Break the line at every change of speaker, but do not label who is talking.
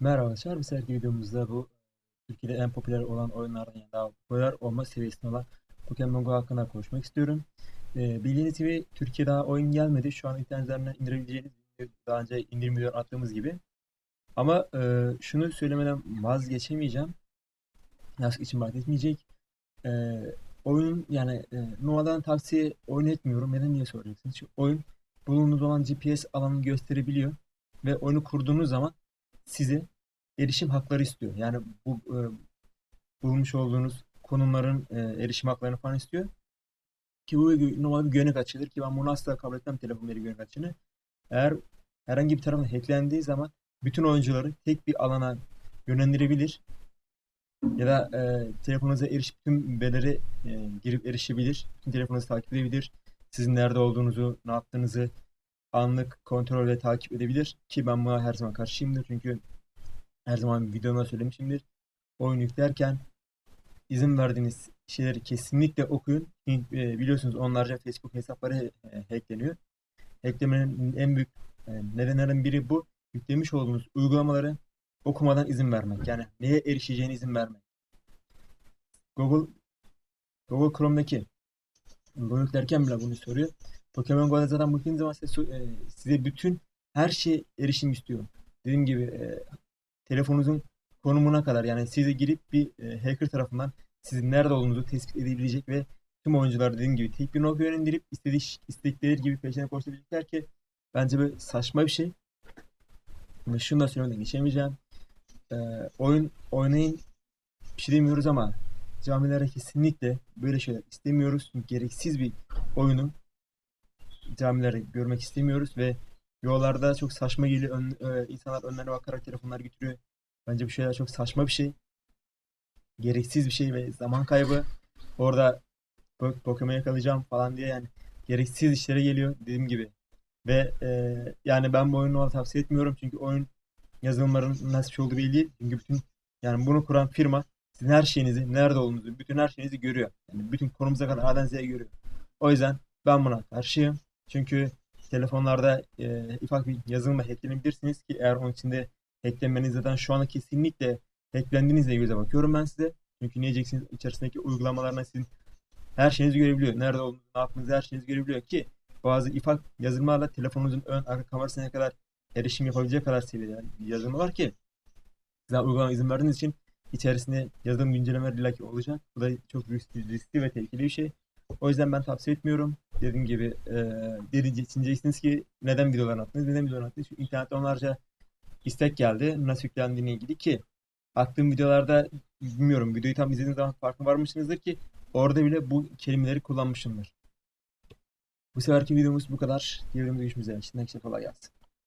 Merhaba arkadaşlar. Bir sonraki videomuzda bu Türkiye'de en popüler olan oyunlardan yani daha popüler olma seviyesinde olan Pokemon Go hakkında konuşmak istiyorum. Ee, bildiğiniz gibi Türkiye'de daha oyun gelmedi. Şu an internet üzerinden indirebileceğiniz daha önce indirim video attığımız gibi. Ama e, şunu söylemeden vazgeçemeyeceğim. Yasak için bahsetmeyecek. E, oyun yani e, Nova'dan tavsiye oyun etmiyorum. Neden diye soracaksınız. Çünkü oyun bulunduğunuz olan GPS alanını gösterebiliyor. Ve oyunu kurduğunuz zaman size erişim hakları istiyor. Yani bu e, bulmuş olduğunuz konumların e, erişim haklarını falan istiyor. Ki bu normal bir güvenlik açıdır ki ben bunu asla kabul etmem telefon veri güvenlik açığını. Eğer herhangi bir tarafından hacklendiği zaman bütün oyuncuları tek bir alana yönlendirebilir ya da e, telefonunuza erişip tüm verileri e, girip erişebilir. Tüm telefonunuzu takip edebilir. Sizin nerede olduğunuzu, ne yaptığınızı anlık kontrol ve takip edebilir. Ki ben buna her zaman karşıyımdır. Çünkü her zaman videomda söylemişimdir. Oyun yüklerken izin verdiğiniz şeyleri kesinlikle okuyun. E, biliyorsunuz onlarca Facebook hesapları hackleniyor. Hacklemenin en büyük e, nedenlerden biri bu. Yüklemiş olduğunuz uygulamaları okumadan izin vermek. Yani neye erişeceğine izin vermek. Google Google Chrome'daki bunu yüklerken bile bunu soruyor. Pokemon Go'da zaten baktığınız zaman size, e, size bütün her şeye erişim istiyor. Dediğim gibi e, telefonunuzun konumuna kadar yani size girip bir e, hacker tarafından sizin nerede olduğunuzu tespit edebilecek ve tüm oyuncular dediğim gibi tek bir nokta yönlendirip istediği istekleri gibi peşine koşabilecekler ki bence böyle saçma bir şey. Ve şunu da söylemeden geçemeyeceğim. E, oyun oynayın bir şey demiyoruz ama camilere kesinlikle böyle şeyler istemiyoruz. Çünkü gereksiz bir oyunu camilere görmek istemiyoruz ve yollarda çok saçma geliyor. Ön, e, insanlar önlerine bakarak telefonlar götürüyor. Bence bu şeyler çok saçma bir şey. Gereksiz bir şey ve zaman kaybı. Orada po- Pokemon yakalayacağım falan diye yani gereksiz işlere geliyor dediğim gibi. Ve e, yani ben bu oyunu tavsiye etmiyorum çünkü oyun yazılımlarının nasıl bir şey olduğu belli değil. Çünkü bütün yani bunu kuran firma sizin her şeyinizi, nerede olduğunuzu, bütün her şeyinizi görüyor. Yani bütün konumuza kadar A'dan Z'ye görüyor. O yüzden ben buna karşıyım. Çünkü telefonlarda e, ufak bir yazılımla hacklenebilirsiniz ki eğer onun içinde hacklenmeniz zaten şu anda kesinlikle hacklendiğinizde göze bakıyorum ben size. Çünkü ne diyeceksiniz içerisindeki uygulamalarına sizin her şeyinizi görebiliyor. Nerede olduğunuzu, ne yaptığınızı her şeyinizi görebiliyor ki bazı ufak yazılımlarla telefonunuzun ön arka kamerasına kadar erişim yapabilecek kadar seviyede yazılımı var ki size uygulama izin verdiğiniz için içerisinde yazılım güncellemeleri illaki olacak. Bu da çok riskli, riskli ve tehlikeli bir şey. O yüzden ben tavsiye etmiyorum. Dediğim gibi e, diyeceksiniz ki neden videolar attınız? Neden videolar attınız? Çünkü internette onlarca istek geldi. Nasıl yüklendiğine ilgili ki attığım videolarda bilmiyorum videoyu tam izlediğiniz zaman farkına varmışsınızdır ki orada bile bu kelimeleri kullanmışımdır. Bu seferki videomuz bu kadar. Diğer videomuzda görüşmek üzere. Şimdiden kolay gelsin.